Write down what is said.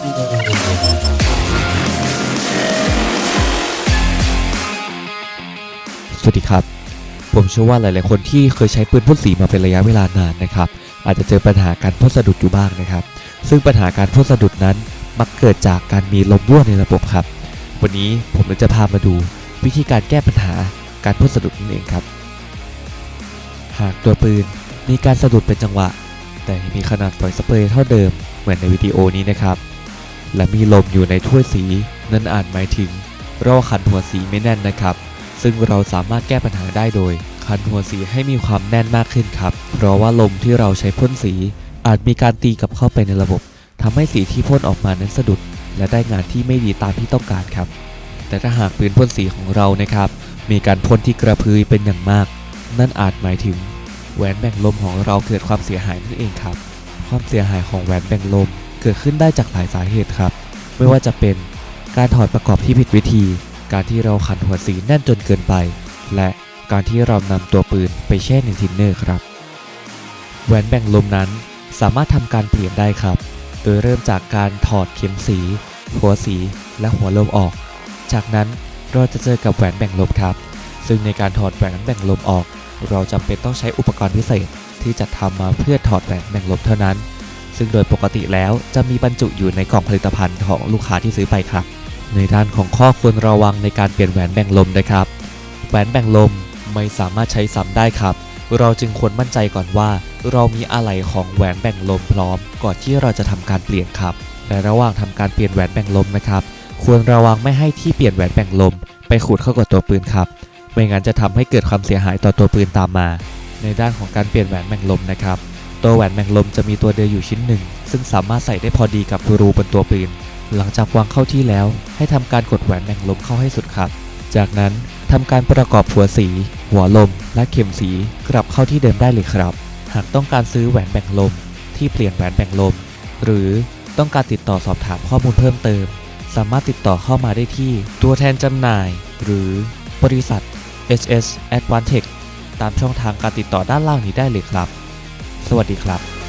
สวัสดีครับ ผมเชื่อว่าหลาย ๆ คนที่เคยใช้ปืนพ่นสีมาเป็นระยะเวลานานนะครับ อาจจะเจอปัญหาการพ่นสะดุดอยู่บ้างนะครับ ซึ่งปัญหาการพ่นสะดุดนั้นมักเกิดจากการมีลมรั่วในระบบครับ วันนี้ผมจะพามาดูวิธีการแก้ปัญหาการพ่นสะดุดนั่นเองครับ หากตัวปืนมีการสะดุดเป็นจังหวะ แต่มีขนาดปล่อยสเปรย์เท่าเดิมเหมือนในวิดีโอนี้นะครับ และมีลมอยู่ในถ้วยสี นั่นอาจหมายถึงเราขันหัวสีไม่แน่นนะครับ ซึ่งเราสามารถแก้ปัญหาได้โดยคันหัวสีให้มีความแน่นมากขึ้นครับ เพราะว่าลมที่เราใช้พ่นสี อาจมีการตีกลับเข้าไปในระบบทำให้สีที่พ่นออกมานั้นสะดุด และได้งานที่ไม่ดีตามที่ต้องการครับ แต่ถ้าหากปืนพ่นสีของเรานะครับ มีการพ่นที่กระพือเป็นอย่างมาก นั่นอาจหมายถึงแหวนแบ่งลมของเราเกิดความเสียหายนั่นเองครับ ความเสียหายของแหวนแบ่งลม เกิดขึ้นได้จากหลายสาเหตุครับ ไม่ว่าจะเป็นการถอดประกอบที่ผิดวิธี การที่เราขันหัวสีแน่นจนเกินไป และการที่เรานำตัวปืนไปแช่ในทินเนอร์ครับ แหวนแบ่งลมนั้นสามารถทำการเปลี่ยนได้ครับ โดยเริ่มจากการถอดเข็มสี หัวสีและหัวลมออก จากนั้นเราจะเจอกับแหวนแบ่งลมครับ ซึ่งในการถอดแหวนแบ่งลมออก เราจำเป็นต้องใช้อุปกรณ์พิเศษที่จะทำมาเพื่อถอดแหวนแบ่งลมเท่านั้น ซึ่งโดยปกติแล้วจะมีบรรจุอยู่ในกล่องผลิตภัณฑ์ของลูกค้าที่ซื้อไปครับ ในด้านของข้อควรระวังในการเปลี่ยนแหวนแบ่งลมนะครับ แหวนแบ่งลมไม่สามารถใช้ซ้ำได้ครับ เราจึงควรมั่นใจก่อนว่า เรามีอะไหล่ของแหวนแบ่งลมพร้อม ก่อนที่เราจะทำการเปลี่ยนครับและระหว่างทำการเปลี่ยนแหวนแบ่งลมนะครับควรระวังไม่ให้ที่เปลี่ยนแหวนแบ่งลม ไปขูดเข้ากับตัวปืนครับ ไม่งั้นจะทำให้เกิดความเสียหายต่อตัวปืนตามมา ในด้านของการเปลี่ยนแหวนแบ่งลมนะครับ ตัวแหวนแบ่งลมจะมีตัวเดียวอยู่ชิ้นหนึ่ง ซึ่งสามารถใส่ได้พอดีกับรูบนตัวปืน หลังจากวางเข้าที่แล้ว ให้ทำการกดแหวนแบ่งลมเข้าให้สุดครับจากนั้นทำการประกอบหัวสี หัวลม และเข็มสีกลับเข้าที่เดิมได้เลยครับ หากต้องการซื้อแหวนแบ่งลม ที่เปลี่ยนแหวนแบ่งลม หรือต้องการติดต่อสอบถามข้อมูลเพิ่มเติม สามารถติดต่อเข้ามาได้ที่ตัวแทนจำหน่าย หรือบริษัท HS Advantech ตามช่องทางการติดต่อด้านล่างนี้ได้เลยครับ สวัสดีครับ